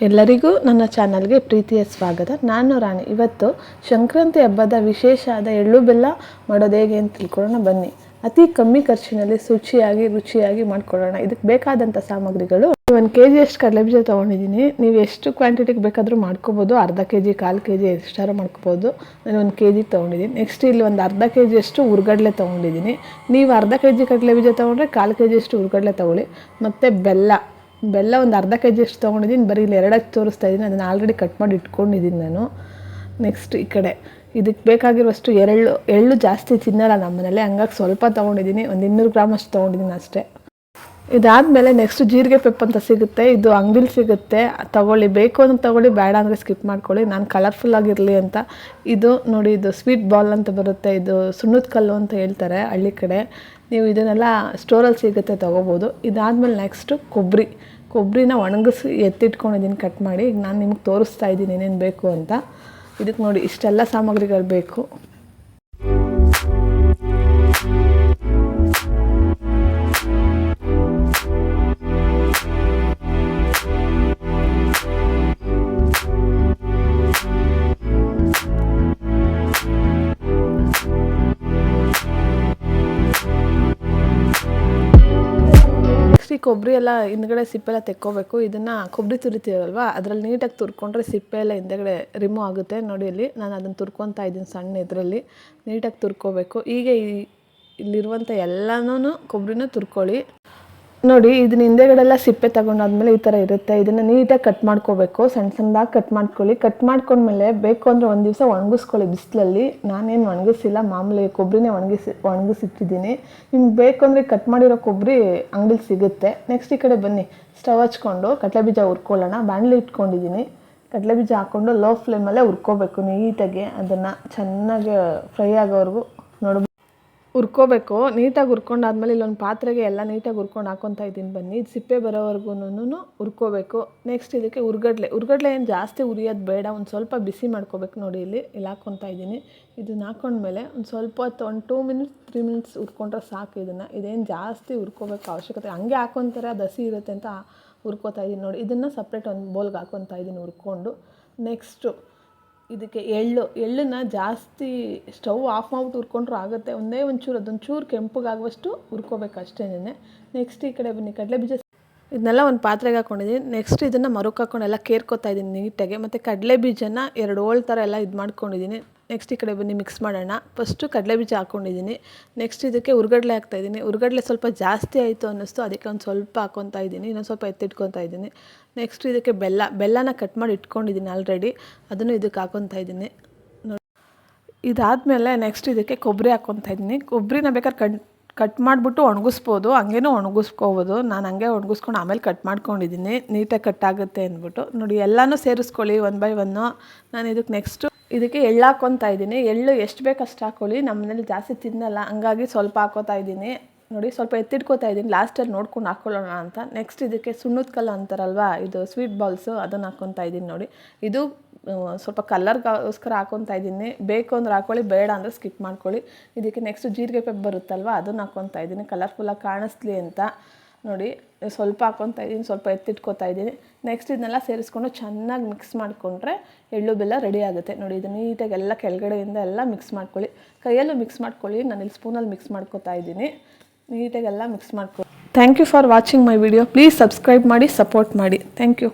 ಎಲ್ಲರಿಗೂ ನನ್ನ ಚಾನಲ್ಗೆ ಪ್ರೀತಿಯ ಸ್ವಾಗತ. ನಾನು ರಾಣಿ. ಇವತ್ತು ಸಂಕ್ರಾಂತಿ ಹಬ್ಬದ ವಿಶೇಷ ಆದ ಎಳ್ಳು ಬೆಲ್ಲ ಮಾಡೋದು ಹೇಗೆ ಅಂತ ತಿಳ್ಕೊಳ್ಳೋಣ. ಬನ್ನಿ. ಅತಿ ಕಮ್ಮಿ ಖರ್ಚಿನಲ್ಲಿ ಶುಚಿಯಾಗಿ, ರುಚಿಯಾಗಿ ಮಾಡ್ಕೊಳ್ಳೋಣ. ಇದಕ್ಕೆ ಬೇಕಾದಂಥ ಸಾಮಗ್ರಿಗಳು. ಒಂದು ಕೆ ಜಿ ಅಷ್ಟು ಕಡಲೆಬೀಜ ತೊಗೊಂಡಿದ್ದೀನಿ. ನೀವು ಎಷ್ಟು ಕ್ವಾಂಟಿಟಿಗೆ ಬೇಕಾದರೂ ಮಾಡ್ಕೋಬೋದು. ಅರ್ಧ ಕೆ ಜಿ ಕಾಲು ಕೆ ಜಿ ಎಷ್ಟಾರು ಮಾಡ್ಕೋಬೋದು. ನಾನು ಒಂದು ಕೆ ಜಿ ತೊಗೊಂಡಿದ್ದೀನಿ. ನೆಕ್ಸ್ಟ್ ಇಲ್ಲಿ ಒಂದು ಅರ್ಧ ಕೆ ಜಿಯಷ್ಟು ಉರ್ಗಡಲೆ ತೊಗೊಂಡಿದ್ದೀನಿ. ನೀವು ಅರ್ಧ ಕೆ ಜಿ ಕಡಲೆಬೀಜ ತೊಗೊಂಡ್ರೆ ಕಾಲು ಕೆ ಜಿಯಷ್ಟು ಉರ್ಗಡಲೆ ತೊಗೊಳ್ಳಿ. ಮತ್ತು ಬೆಲ್ಲ. ಬೆಲ್ಲ ಒಂದು ಅರ್ಧ ಕೆ ಜಿ ಅಷ್ಟು ತೊಗೊಂಡಿದ್ದೀನಿ. ಬರೀ ಇಲ್ಲಿ ಎರಡಕ್ಕೆ ತೋರಿಸ್ತಾ ಇದ್ದೀನಿ. ಅದನ್ನು ಆಲ್ರೆಡಿ ಕಟ್ ಮಾಡಿ ಇಟ್ಕೊಂಡಿದ್ದೀನಿ ನಾನು. ನೆಕ್ಸ್ಟ್ ಈ ಕಡೆ. ಇದಕ್ಕೆ ಬೇಕಾಗಿರುವಷ್ಟು ಎಳ್ಳು ಎಳ್ಳು ಜಾಸ್ತಿ ತಿನ್ನಲ್ಲ ನಮ್ಮ ಮನೇಲಿ. ಹಂಗಾಗಿ ಸ್ವಲ್ಪ ತೊಗೊಂಡಿದ್ದೀನಿ. ಒಂದು ಇನ್ನೂರು ಗ್ರಾಮ್ ಅಷ್ಟು ತೊಗೊಂಡಿದ್ದೀನಿ ಅಷ್ಟೇ. ಇದಾದಮೇಲೆ ನೆಕ್ಸ್ಟ್ ಜೀರಿಗೆ ಪೆಪ್ ಅಂತ ಸಿಗುತ್ತೆ. ಇದು ಅಂಗಡಿಲಿ ಸಿಗುತ್ತೆ. ತಗೊಳ್ಳಿ. ಬೇಕು ಅಂತ ತಗೊಳ್ಳಿ. ಬೇಡ ಅಂದರೆ ಸ್ಕಿಪ್ ಮಾಡ್ಕೊಳ್ಳಿ. ನಾನು ಕಲರ್ಫುಲ್ ಆಗಿರಲಿ ಅಂತ. ಇದು ನೋಡಿ, ಇದು ಸ್ವೀಟ್ ಬಾಲ್ ಅಂತ ಬರುತ್ತೆ. ಇದು ಸುಣ್ಣದ ಕಲ್ಲು ಅಂತ ಹೇಳ್ತಾರೆ ಹಳ್ಳಿ ಕಡೆ. ನೀವು ಇದನ್ನೆಲ್ಲ ಸ್ಟೋರಲ್ಲಿ ಸಿಗುತ್ತೆ, ತೊಗೋಬೋದು. ಇದಾದಮೇಲೆ ನೆಕ್ಸ್ಟು ಕೊಬ್ಬರಿ. ಕೊಬ್ಬರಿನ ಒಣಗಿಸಿ ಎತ್ತಿಟ್ಕೊಂಡಿದ್ದೀನಿ ಕಟ್ ಮಾಡಿ. ಈಗ ನಾನು ನಿಮ್ಗೆ ತೋರಿಸ್ತಾ ಇದ್ದೀನಿ ಏನೇನು ಬೇಕು ಅಂತ. ಇದಕ್ಕೆ ನೋಡಿ ಇಷ್ಟೆಲ್ಲ ಸಾಮಗ್ರಿಗಳು ಬೇಕು. ಈ ಕೊಬ್ಬರಿ ಎಲ್ಲ ಹಿಂದ್ಗಡೆ ಸಿಪ್ಪೆ ಎಲ್ಲ ತೆಕ್ಕೋಬೇಕು. ಇದನ್ನು ಕೊಬ್ಬರಿ ತುರಿತೀವಲ್ವ ಅದರಲ್ಲಿ ನೀಟಾಗಿ ತುರ್ಕೊಂಡ್ರೆ ಸಿಪ್ಪೆ ಎಲ್ಲ ಹಿಂದೆಗಡೆ ರಿಮೂವ್ ಆಗುತ್ತೆ. ನೋಡಿ ಇಲ್ಲಿ ನಾನು ಅದನ್ನು ತುರ್ಕೊತಾ ಇದ್ದೀನಿ ಸಣ್ಣ ಇದರಲ್ಲಿ. ನೀಟಾಗಿ ತುರ್ಕೋಬೇಕು. ಹೀಗೆ ಇಲ್ಲಿರುವಂಥ ಎಲ್ಲನೂ ಕೊಬ್ಬರಿನೂ ತುರ್ಕೊಳ್ಳಿ. ನೋಡಿ, ಇದನ್ನ ಹಿಂದೆಗಡೆ ಎಲ್ಲ ಸಿಪ್ಪೆ ತಗೊಂಡಾದ್ಮೇಲೆ ಈ ಥರ ಇರುತ್ತೆ. ಇದನ್ನು ನೀಟಾಗಿ ಕಟ್ ಮಾಡ್ಕೋಬೇಕು. ಸಣ್ಣ ಸಣ್ಣದಾಗಿ ಕಟ್ ಮಾಡ್ಕೊಳ್ಳಿ. ಕಟ್ ಮಾಡ್ಕೊಂಡ್ಮೇಲೆ ಬೇಕು ಅಂದರೆ ಒಂದು ದಿವಸ ಒಣಗಿಸ್ಕೊಳ್ಳಿ ಬಿಸಿಲಲ್ಲಿ. ನಾನೇನು ಒಣಗಿಸಿಲ್ಲ, ಮಾಮೂಲಿ ಕೊಬ್ಬರಿನೇ ಒಣಗಿಸಿ, ಒಣಗಿಸಿಟ್ಟಿದ್ದೀನಿ. ನಿಮ್ಗೆ ಬೇಕು ಅಂದರೆ ಕಟ್ ಮಾಡಿರೋ ಕೊಬ್ಬರಿ ಅಂಗಡಿಲಿ ಸಿಗುತ್ತೆ. ನೆಕ್ಸ್ಟ್ ಈ ಕಡೆ ಬನ್ನಿ. ಸ್ಟವ್ ಹಚ್ಕೊಂಡು ಕಡಲೆ ಬೀಜ ಹುರ್ಕೊಳ್ಳೋಣ. ಬಾಣಲಿ ಇಟ್ಕೊಂಡಿದ್ದೀನಿ. ಕಡಲೆಬೀಜ ಹಾಕ್ಕೊಂಡು ಲೋ ಫ್ಲೇಮಲ್ಲೇ ಹುರ್ಕೋಬೇಕು ನೀಟಾಗಿ. ಅದನ್ನು ಚೆನ್ನಾಗಿ ಫ್ರೈ ಆಗೋವರೆಗೂ ನೋಡ್ಬೋದು ಹುರ್ಕೋಬೇಕು. ನೀಟಾಗಿ ಹುರ್ಕೊಂಡಾದ್ಮೇಲೆ ಇಲ್ಲೊಂದು ಪಾತ್ರೆಗೆ ಎಲ್ಲ ನೀಟಾಗಿ ಹುರ್ಕೊಂಡು ಹಾಕೊತಾ ಇದ್ದೀನಿ ಬನ್ನಿ. ಸಿಪ್ಪೆ ಬರೋವರೆಗೂ ಹುರ್ಕೋಬೇಕು. ನೆಕ್ಸ್ಟ್ ಇದಕ್ಕೆ ಹುರ್ಗಡ್ಲೆ ಹುರ್ಗಡ್ಲೆ ಏನು ಜಾಸ್ತಿ ಉರಿಯೋದು ಬೇಡ. ಒಂದು ಸ್ವಲ್ಪ ಬಿಸಿ ಮಾಡ್ಕೋಬೇಕು ನೋಡಿ ಇಲ್ಲಿ. ಇಲ್ಲಿ ಹಾಕ್ಕೊತಾ ಇದ್ದೀನಿ. ಇದನ್ನ ಹಾಕೊಂಡ್ಮೇಲೆ ಒಂದು ಸ್ವಲ್ಪ ಹೊತ್ತು, ಒಂದು ಟೂ ಮಿನಿಟ್ಸ್ ತ್ರೀ ಮಿನಿಟ್ಸ್ ಹುರ್ಕೊಂಡ್ರೆ ಸಾಕು ಇದನ್ನು. ಇದೇನು ಜಾಸ್ತಿ ಹುರ್ಕೋಬೇಕು ಅವಶ್ಯಕತೆ. ಹಂಗೆ ಹಾಕೊತಾರೆ, ಅದು ಹಸಿ ಇರುತ್ತೆ ಅಂತ ಹುರ್ಕೋತಾ ಇದ್ದೀನಿ ನೋಡಿ. ಇದನ್ನು ಸಪ್ರೇಟ್ ಒಂದು ಬೌಲ್ಗೆ ಹಾಕೊತಾ ಇದ್ದೀನಿ ಹುರ್ಕೊಂಡು. ನೆಕ್ಸ್ಟು ಇದಕ್ಕೆ ಎಳ್ಳು, ಎಳ್ಳನ್ನ ಜಾಸ್ತಿ ಸ್ಟವ್ ಆಫ್ ಮಾಡ್ಬಿಟ್ಟು ಹುರ್ಕೊಂಡ್ರೂ ಆಗುತ್ತೆ. ಒಂದೇ ಒಂಚೂರು ಅದೊಂದು ಚೂರು ಕೆಂಪಗಾಗುವಷ್ಟು ಹುರ್ಕೋಬೇಕು ಅಷ್ಟೇನೆ ನೆಕ್ಸ್ಟ್ ಈ ಕಡೆ ಬನ್ನಿ ಕಡಲೆ ಬೀಜ ಇದನ್ನೆಲ್ಲ ಒಂದು ಪಾತ್ರೆಗೆ ಹಾಕೊಂಡಿದ್ದೀನಿ ನೆಕ್ಸ್ಟ್ ಇದನ್ನು ಮರುಕ್ ಹಾಕೊಂಡು ಎಲ್ಲ ಕೇರ್ಕೊತಾ ಇದ್ದೀನಿ ನೀಟಾಗಿ. ಮತ್ತು ಕಡಲೆ ಬೀಜನ ಎರಡು ಹೋಳು ಥರ ಎಲ್ಲ ಇದು ಮಾಡ್ಕೊಂಡಿದ್ದೀನಿ ನೆಕ್ಸ್ಟ್ ಈ ಕಡೆ ಬನ್ನಿ ಮಿಕ್ಸ್ ಮಾಡೋಣ. ಫಸ್ಟು ಕಡಲೆ ಬೀಜ ಹಾಕ್ಕೊಂಡಿದ್ದೀನಿ ನೆಕ್ಸ್ಟ್ ಇದಕ್ಕೆ ಹುರ್ಗಡ್ಲೆ ಹಾಕ್ತಾಯಿದ್ದೀನಿ ಹುರುಗಡಲೆ ಸ್ವಲ್ಪ ಜಾಸ್ತಿ ಆಯಿತು ಅನ್ನಿಸ್ತು. ಅದಕ್ಕೆ ಒಂದು ಸ್ವಲ್ಪ ಹಾಕ್ಕೊತಾ ಇದ್ದೀನಿ. ಇನ್ನೊಂದು ಸ್ವಲ್ಪ ಎತ್ತಿಟ್ಕೊತಾ ಇದ್ದೀನಿ. ನೆಕ್ಸ್ಟ್ ಇದಕ್ಕೆ ಬೆಲ್ಲ. ಬೆಲ್ಲನ ಕಟ್ ಮಾಡಿ ಇಟ್ಕೊಂಡಿದ್ದೀನಿ ಆಲ್ರೆಡಿ ಅದನ್ನು ಇದಕ್ಕೆ ಹಾಕ್ಕೊತಾ ಇದ್ದೀನಿ. ನೋಡಿ. ಇದಾದಮೇಲೆ ನೆಕ್ಸ್ಟ್ ಇದಕ್ಕೆ ಕೊಬ್ಬರಿ ಹಾಕ್ಕೊತಾ ಇದ್ದೀನಿ. ಕೊಬ್ಬರಿನ ಬೇಕಾದ್ರೆ ಕಟ್ ಕಟ್ ಮಾಡಿಬಿಟ್ಟು ಒಣಗಿಸ್ಬೋದು. ಹಂಗೇನೂ ಒಣಗಿಸ್ಕೋಬೋದು. ನಾನು ಹಂಗೆ ಒಣಗಿಸ್ಕೊಂಡು ಆಮೇಲೆ ಕಟ್ ಮಾಡ್ಕೊಂಡಿದ್ದೀನಿ. ನೀಟಾಗಿ ಕಟ್ ಆಗುತ್ತೆ ಅಂದ್ಬಿಟ್ಟು. ನೋಡಿ, ಎಲ್ಲನೂ ಸೇರಿಸ್ಕೊಳ್ಳಿ ಒನ್ ಬೈ ಒನ್ನು ನಾನು ಇದಕ್ಕೆ ನೆಕ್ಸ್ಟು ಇದಕ್ಕೆ ಎಳ್ಳು ಹಾಕ್ಕೊತಾ ಇದ್ದೀನಿ. ಎಳ್ಳು ಎಷ್ಟು ಬೇಕು ಅಷ್ಟು ಹಾಕ್ಕೊಳ್ಳಿ ನಮ್ಮ ಜಾಸ್ತಿ ತಿನ್ನಲ್ಲ. ಹಂಗಾಗಿ ಸ್ವಲ್ಪ ಹಾಕೋತಾ ಇದ್ದೀನಿ. ನೋಡಿ, ಸ್ವಲ್ಪ ಎತ್ತಿಟ್ಕೋತಾ ಇದ್ದೀನಿ. ಲಾಸ್ಟಲ್ಲಿ ನೋಡ್ಕೊಂಡು ಹಾಕ್ಕೊಳ್ಳೋಣ ಅಂತ. ನೆಕ್ಸ್ಟ್ ಇದಕ್ಕೆ ಸುಣ್ಣದ ಕಲ್ಲು ಅಂತಾರಲ್ವಾ? ಇದು ಸ್ವೀಟ್ ಬಾಲ್ಸು ಅದನ್ನು ಹಾಕ್ಕೊತಾ ಇದ್ದೀನಿ ನೋಡಿ. ಇದು ಸ್ವಲ್ಪ ಕಲ್ಲರ್ಗೋಸ್ಕರ ಹಾಕ್ಕೊತಾ ಇದ್ದೀನಿ. ಬೇಕು ಅಂದ್ರೆ ಹಾಕೊಳ್ಳಿ, ಬೇಡ ಅಂದರೆ ಸ್ಕಿಪ್ ಮಾಡ್ಕೊಳ್ಳಿ. ಇದಕ್ಕೆ ನೆಕ್ಸ್ಟ್ ಜೀರಿಗೆ ಪೆಪ್ ಬರುತ್ತಲ್ವ? ಅದನ್ನು ಹಾಕ್ಕೊತಾ ಇದ್ದೀನಿ. ಕಲರ್ಫುಲ್ಲಾಗಿ ಕಾಣಿಸ್ಲಿ ಅಂತ. ನೋಡಿ, ಸ್ವಲ್ಪ ಹಾಕ್ಕೊತಾ ಇದ್ದೀನಿ, ಸ್ವಲ್ಪ ಎತ್ತಿಟ್ಕೋತಾ ಇದ್ದೀನಿ. ನೆಕ್ಸ್ಟ್ ಇದನ್ನೆಲ್ಲ ಸೇರಿಸ್ಕೊಂಡು ಚೆನ್ನಾಗಿ ಮಿಕ್ಸ್ ಮಾಡಿಕೊಂಡ್ರೆ ಎಳ್ಳು ಬೆಲ್ಲ ರೆಡಿ ಆಗುತ್ತೆ. ನೋಡಿ, ಇದು ನೀಟಾಗಿ ಎಲ್ಲ ಕೆಳಗಡೆಯಿಂದ ಎಲ್ಲ ಮಿಕ್ಸ್ ಮಾಡ್ಕೊಳ್ಳಿ. ಕೈಯಲ್ಲೂ ಮಿಕ್ಸ್ ಮಾಡ್ಕೊಳ್ಳಿ, ನಾನು ಇಲ್ಲಿ ಸ್ಪೂನಲ್ಲಿ ಮಿಕ್ಸ್ ಮಾಡ್ಕೋತಾ ಇದ್ದೀನಿ. ನೀಟಾಗೆಲ್ಲ ಮಿಕ್ಸ್ ಮಾಡ್ಕೊ thank you for watching my video please subscribe ಮಾಡಿ ಸಪೋರ್ಟ್ ಮಾಡಿ. Thank you